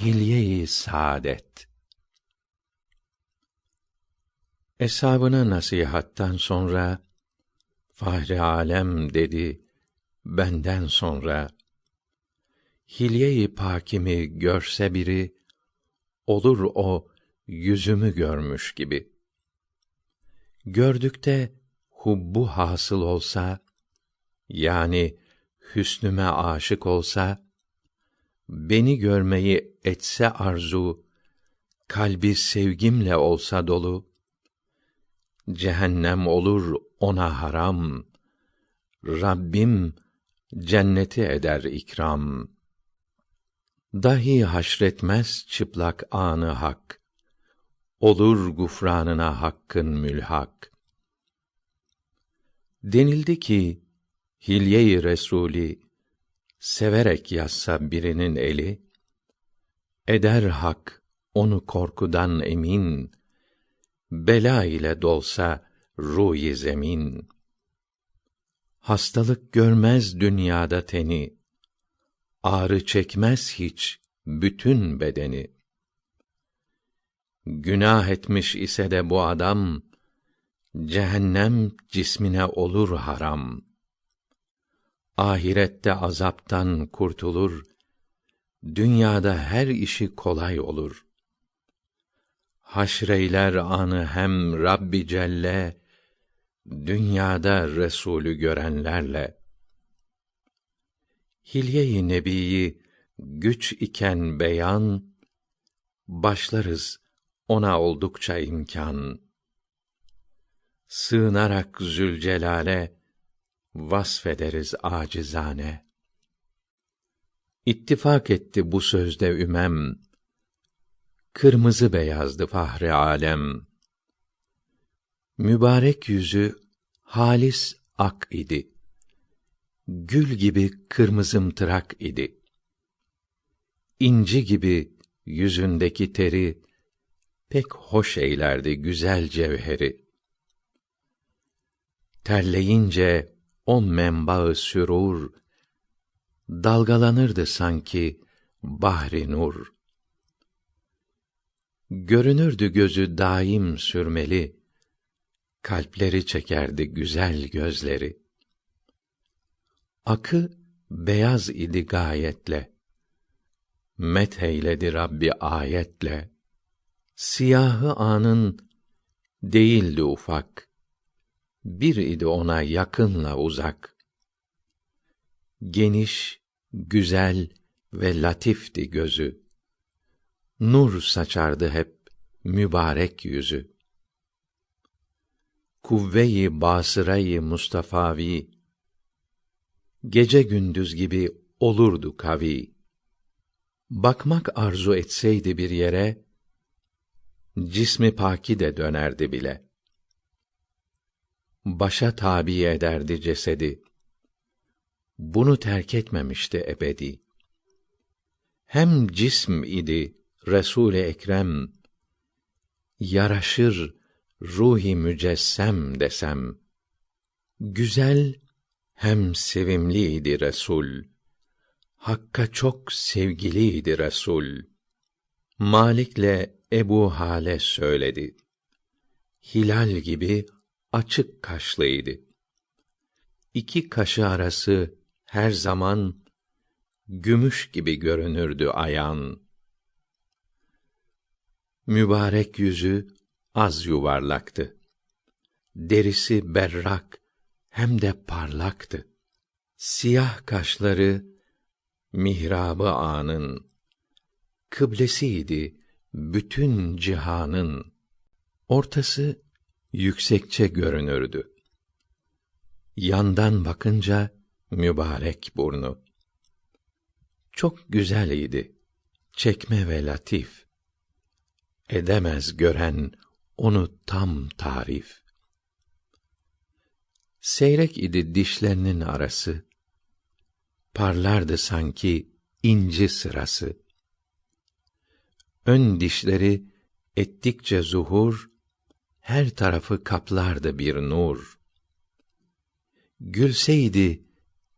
hilye-i saadet. Eshabına nasihattan sonra Fahri alem dedi benden sonra hilye-i pakimi görse biri olur o yüzümü görmüş gibi. Gördükte hubbu hasıl olsa yani hüsnüme aşık olsa beni görmeyi etse arzu kalbi sevgimle olsa dolu cehennem olur ona haram rabbim cenneti eder ikram. Dahi haşretmez çıplak anı hak olur gufranına hakkın mülhak. Denildi ki hilye-i resûlî severek yazsa birinin eli eder hak onu korkudan emin bela ile dolsa ruh zemin. Hastalık görmez dünyada teni ağrı çekmez hiç bütün bedeni. Günah etmiş ise de bu adam cehennem cismine olur haram ahirette azaptan kurtulur dünyada her işi kolay olur. Haşreyler anı hem rabbi celle dünyada resulü görenlerle. Hilye-i nebiyi güç iken beyan başlarız ona oldukça imkan. Sığınarak zülcelale vasfederiz acizane. İttifak etti bu sözde ümem. Kırmızı beyazdı fahri alem. Mübarek yüzü halis ak idi. Gül gibi kırmızımtırak idi. İnci gibi yüzündeki teri pek hoş eylerdi güzel cevheri. Terleyince o menbaı sürur dalgalanırdı sanki bahri nur. Görünürdü gözü daim sürmeli kalpleri çekerdi güzel gözleri. Akı beyaz idi gayetle met eyledi rabbi ayetle. Siyahı anın değildi ufak bir idi ona yakınla uzak. Geniş güzel ve latifti gözü. Nur saçardı hep mübarek yüzü. Kuvve-i basıra-i mustafavi gece gündüz gibi olurdu kavi. Bakmak arzu etseydi bir yere cismi paki de dönerdi bile başa tabi ederdi cesedi. Bunu terk etmemişti ebedi. Hem cism idi resul ekrem. Yaraşır ruhi mücessem desem. Güzel hem sevimliydi resul. Hakka çok sevgiliydi resul. Malik'le ebu hale söyledi. Hilal gibi açık kaşlıydı iki kaşı arası her zaman gümüş gibi görünürdü ayan. Mübarek yüzü az yuvarlaktı. Derisi berrak hem de parlaktı. Siyah kaşları mihrabı anın kıblesiydi bütün cihanın. Ortası yüksekçe görünürdü. Yandan bakınca mübarek burnu. Çok güzel idi. Çekme ve latif. Edemez gören onu tam tarif. Seyrek idi dişlerinin arası. Parlardı sanki inci sırası. Ön dişleri ettikçe zuhur her tarafı kaplardı bir nur gülseydi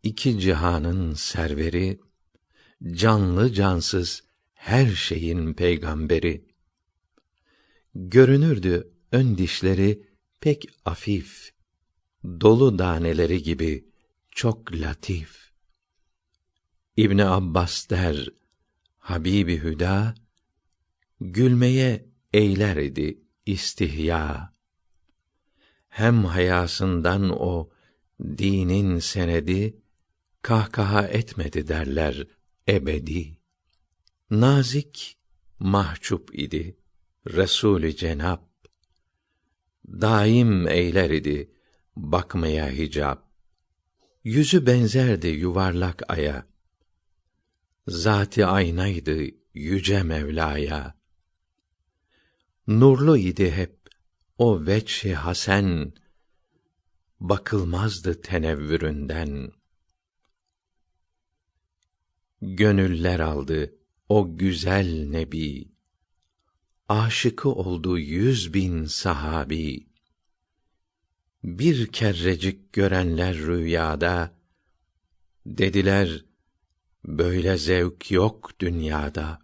iki cihanın serveri canlı cansız her şeyin peygamberi. Görünürdü ön dişleri pek afif, dolu daneleri gibi çok latif. İbn Abbas der, Habibi Hüda gülmeye eyler idi istihya. Hem hayasından o dinin senedi kahkaha etmedi derler ebedi. Nazik mahcup idi Resulü Cenab. Daim eyler idi bakmaya hicap. Yüzü benzerdi yuvarlak aya. Zati aynaydı yüce Mevla'ya. Nurlu idi hep o veçhi hasen, bakılmazdı tenevvüründen. Gönüller aldı o güzel nebi, aşıkı oldu yüz bin sahabi. Bir kerrecik görenler rüyada, dediler, böyle zevk yok dünyada.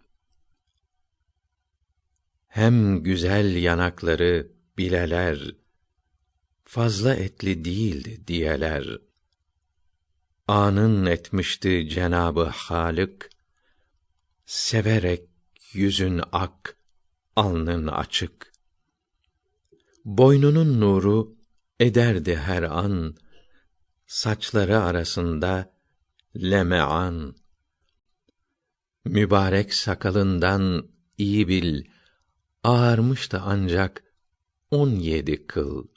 Hem güzel yanakları bileler, fazla etli değildi diyeler. Anın etmişti Cenabı Halık, severek yüzün ak, alnın açık. Boynunun nuru ederdi her an, saçları arasında lemean. Mübarek sakalından iyi bil, ağarmıştı ancak on yedi kıl.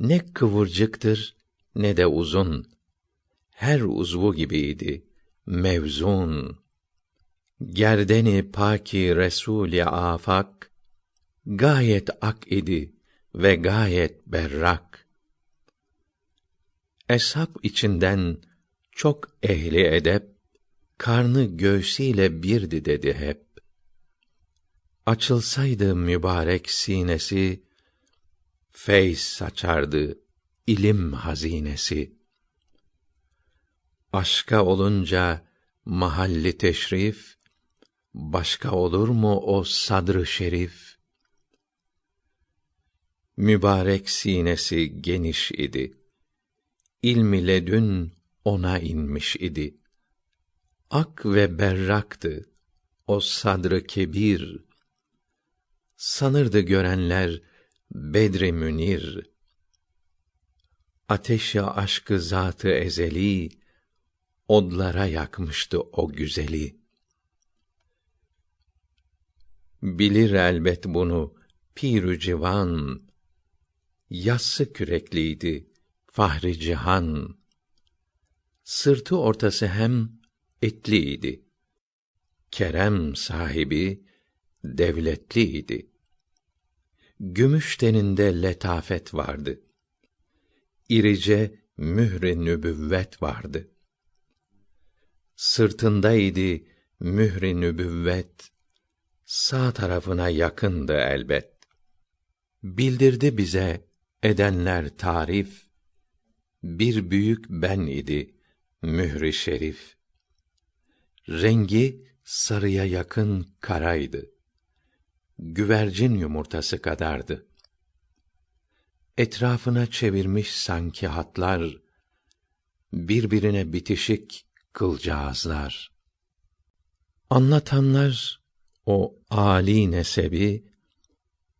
Ne kıvırcıktır ne de uzun. Her uzvu gibiydi mevzun. Gerdeni paki Resul-i afak gayet ak idi ve gayet berrak. Eshab içinden çok ehli edep karnı göğsüyle birdi dedi hep. Açılsaydı mübarek sinesi feyz saçardı ilim hazinesi. Aşka olunca mahalli teşrif başka olur mu o sadrı şerif? Mübarek sinesi geniş idi. İlm ile dün ona inmiş idi. Ak ve berraktı o sadrı kebir. Sanırdı görenler Bedri Münir. Ateşi aşkı zatı ezeli odlara yakmıştı o güzeli. Bilir elbet bunu pirü civan, yassı kürekliydi fahri cihan. Sırtı ortası hem etliydi. Kerem sahibi devletliydi. Gümüş teninde letafet vardı. İrice mühre nübüvvet vardı. Sırtındaydı mühre nübüvvet, sağ tarafına yakındı elbet. Bildirdi bize edenler tarif, bir büyük ben idi mühri şerif. Rengi sarıya yakın karaydı güvercin yumurtası kadardı. Etrafına çevirmiş sanki hatlar, birbirine bitişik kılcağızlar. Anlatanlar o âli nesebi,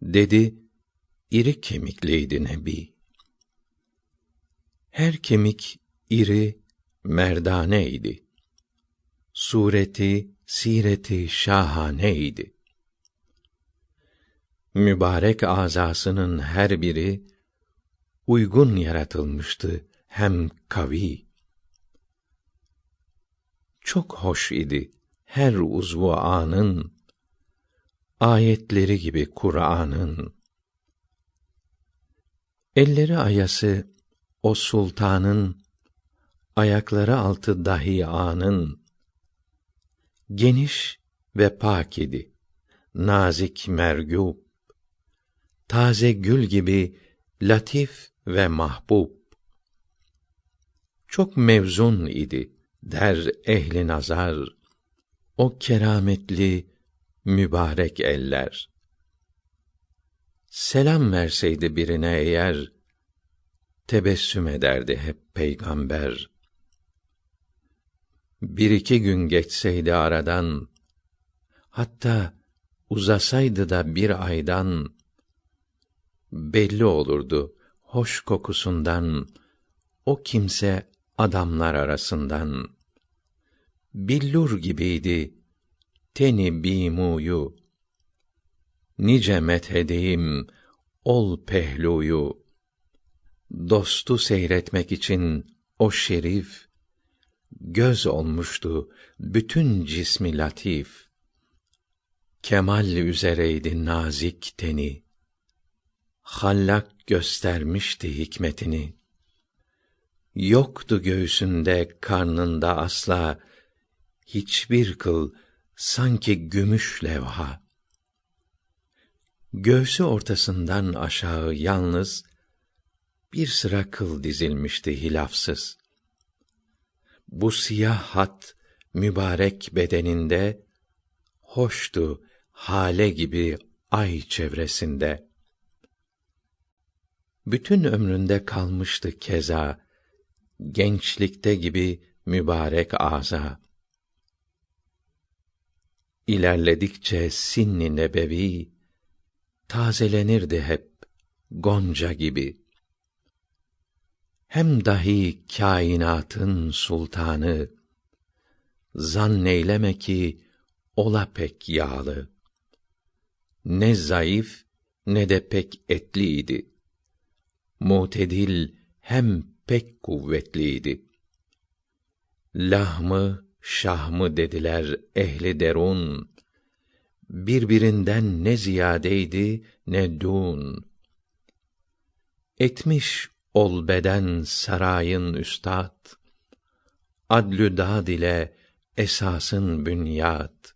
dedi, iri kemikliydi Nebi. Her kemik iri, merdaneydi. Sureti, sireti şahaneydi mübarek azasının her biri uygun yaratılmıştı hem kavi. Çok hoş idi her uzvu anın ayetleri gibi Kur'an'ın. Elleri ayası o sultanın ayakları altı dahi anın geniş ve pak idi. Nazik mergûb taze gül gibi latif ve mahbub. Çok mevzun idi der ehli nazar. o kerametli mübarek eller. Selam verseydi birine eğer, tebessüm ederdi hep peygamber. Bir iki gün geçseydi aradan, hatta uzasaydı da bir aydan, belli olurdu hoş kokusundan, o kimse adamlar arasından. Billur gibiydi teni bimuyu, nice methedeyim ol pehluyu. Dostu seyretmek için o şerif, göz olmuştu bütün cismi latif. Kemal üzereydi nazik teni. Hallak göstermişti hikmetini. Yoktu göğsünde, karnında asla hiçbir kıl sanki gümüş levha. Göğsü ortasından aşağı yalnız bir sıra kıl dizilmişti hilafsız. Bu siyah hat mübarek bedeninde hoştu hale gibi ay çevresinde. Bütün ömründe kalmıştı keza gençlikte gibi mübarek ağza. İlerledikçe sinni nebevi tazelenirdi hep gonca gibi. Hem dahi kainatın sultanı zanneyleme ki ola pek yağlı. Ne zayıf ne de pek etliydi. Mutedil hem pek kuvvetliydi. Lahmı, şahmı dediler ehli derun. Birbirinden ne ziyadeydi ne dun. Etmiş ol beden sarayın üstad. Adlü dad ile esasın bünyat.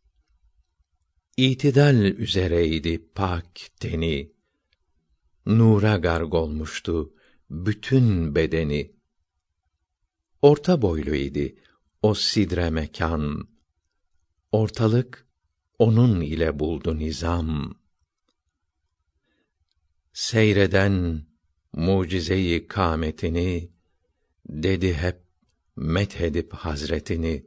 İtidal üzereydi pak teni. Nura garg olmuştu bütün bedeni. Orta boylu idi o sidre mekan. Ortalık onun ile buldu nizam. Seyreden mucizeyi kâmetini dedi hep methedip hazretini.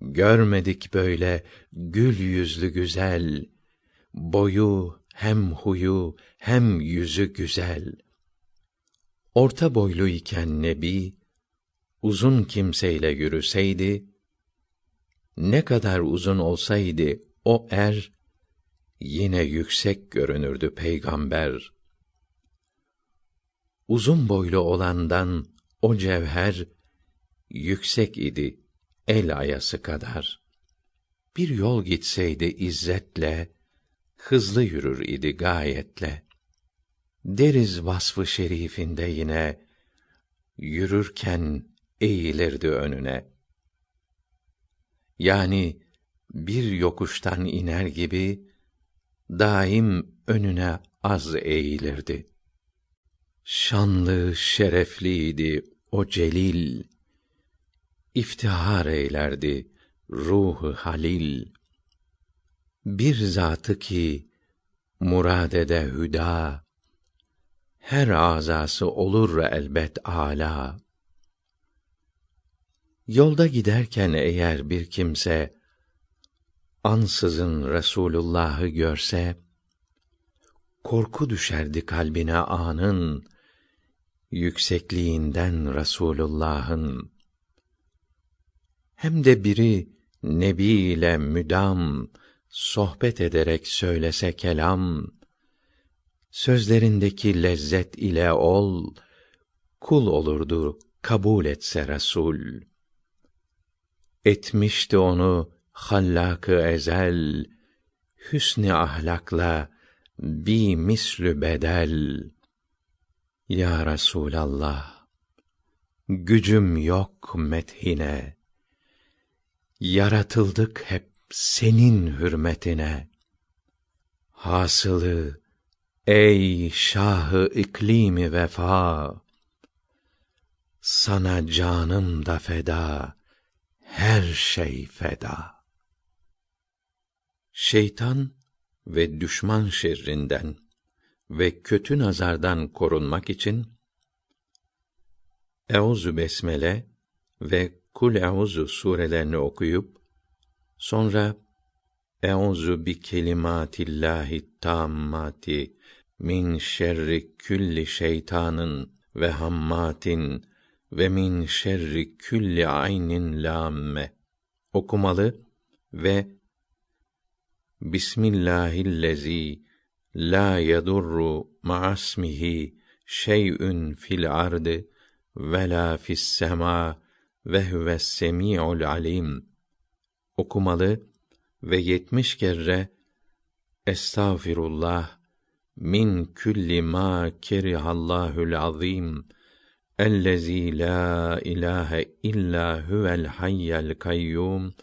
Görmedik böyle gül yüzlü güzel, boyu hem huyu hem yüzü güzel. Orta boylu iken Nebi, uzun kimseyle yürüseydi, ne kadar uzun olsaydı o er, yine yüksek görünürdü peygamber. Uzun boylu olandan o cevher, yüksek idi el ayası kadar. Bir yol gitseydi izzetle, hızlı yürür idi gayetle. Deriz vasfı şerifinde yine, yürürken eğilirdi önüne. Yani bir yokuştan iner gibi daim önüne az eğilirdi. Şanlı, şerefliydi o celil. İftihar eylerdi ruhu halil. Bir zatı ki muradede hüda her azası olur elbet ala. Yolda giderken eğer bir kimse ansızın Resulullah'ı görse korku düşerdi kalbine anın yüksekliğinden Resulullah'ın hem de biri nebi ile müdam sohbet ederek söylese kelam sözlerindeki lezzet ile ol kul olurdu kabul etse Resul. Etmişti onu hallakı ezel hüsnü ahlakla bi mislü bedel. Ya Resulallah gücüm yok methine. Yaratıldık hep senin hürmetine hasılı ey şahı iklimi vefa sana canım da feda her şey feda. Şeytan ve düşman şerrinden ve kötü nazardan korunmak için Euzu besmele ve Kul Euzu surelerini okuyup sonra Euzu bi kelimatillahi tammati min şerri külli şeytanın ve hammatin ve min şerri külli aynin lamme okumalı ve Bismillahillezî la yedurru ma'asmihi şey'ün fil ardı ve la fis sema ve huves semi'ul alim okumalı ve yetmiş kere Estağfirullah min külli ma kerihallahul azim ellezî la ilahe illa huvel hayyel kayyum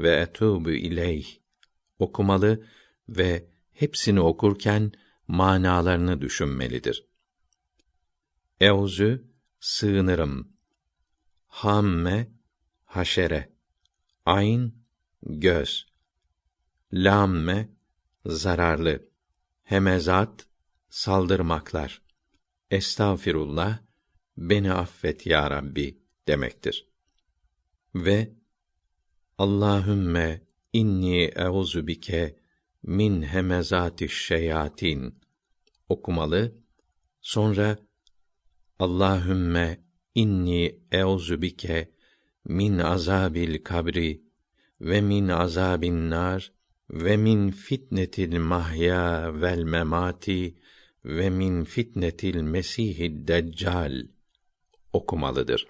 ve etûbü ileyh okumalı ve hepsini okurken manalarını düşünmelidir. Euzu sığınırım. Hamme haşere. Ayn göz. Lamme zararlı. Hemezat saldırmaklar. Estağfirullah beni affet ya Rabbi demektir. Ve Allahümme inni euzu bike min hemezati şeyatin okumalı. Sonra Allahümme inni euzu bike min azabil kabri ve min azabin nar ve min fitnetil mahya vel memati ve min fitnetil mesihid deccal okumalıdır.